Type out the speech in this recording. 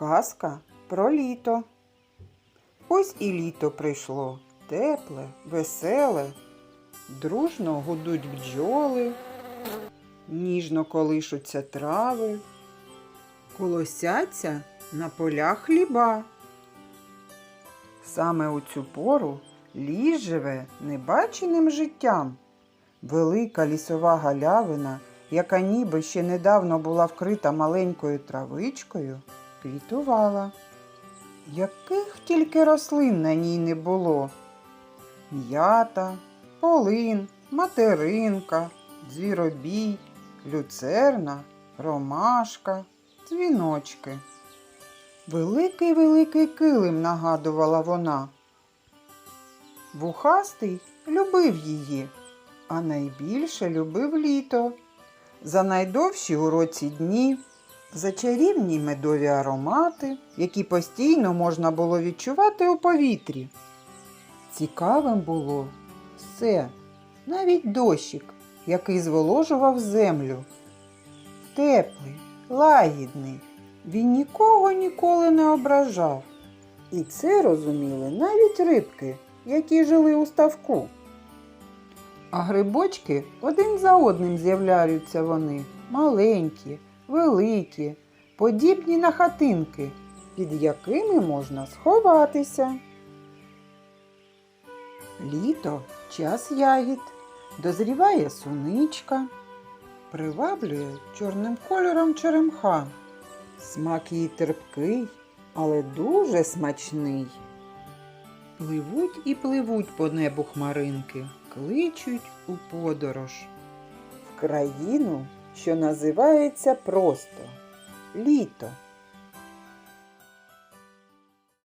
Казка про літо. Ось і літо прийшло, тепле, веселе, дружно гудуть бджоли, ніжно колишуться трави, колосяться на полях хліба. Саме у цю пору ліс живе небаченим життям. Велика лісова галявина, яка ніби ще недавно була вкрита маленькою травичкою, квітувала. Яких тільки рослин на ній не було. М'ята, полин, материнка, звіробій, люцерна, ромашка, дзвіночки. Великий великий килим нагадувала вона. Вухастий любив її, а найбільше любив літо. За найдовші у році дні, за чарівні медові аромати, які постійно можна було відчувати у повітрі. Цікавим було все, навіть дощик, який зволожував землю. Теплий, лагідний, він нікого ніколи не ображав. І це розуміли навіть рибки, які жили у ставку. А грибочки один за одним з'являються вони маленькі, великі, подібні на хатинки, під якими можна сховатися. Літо час ягід, дозріває суничка, приваблює чорним кольором черемха. Смак її терпкий, але дуже смачний. Пливуть і пливуть по небу хмаринки, кличуть у подорож. В країну, що називається просто літо.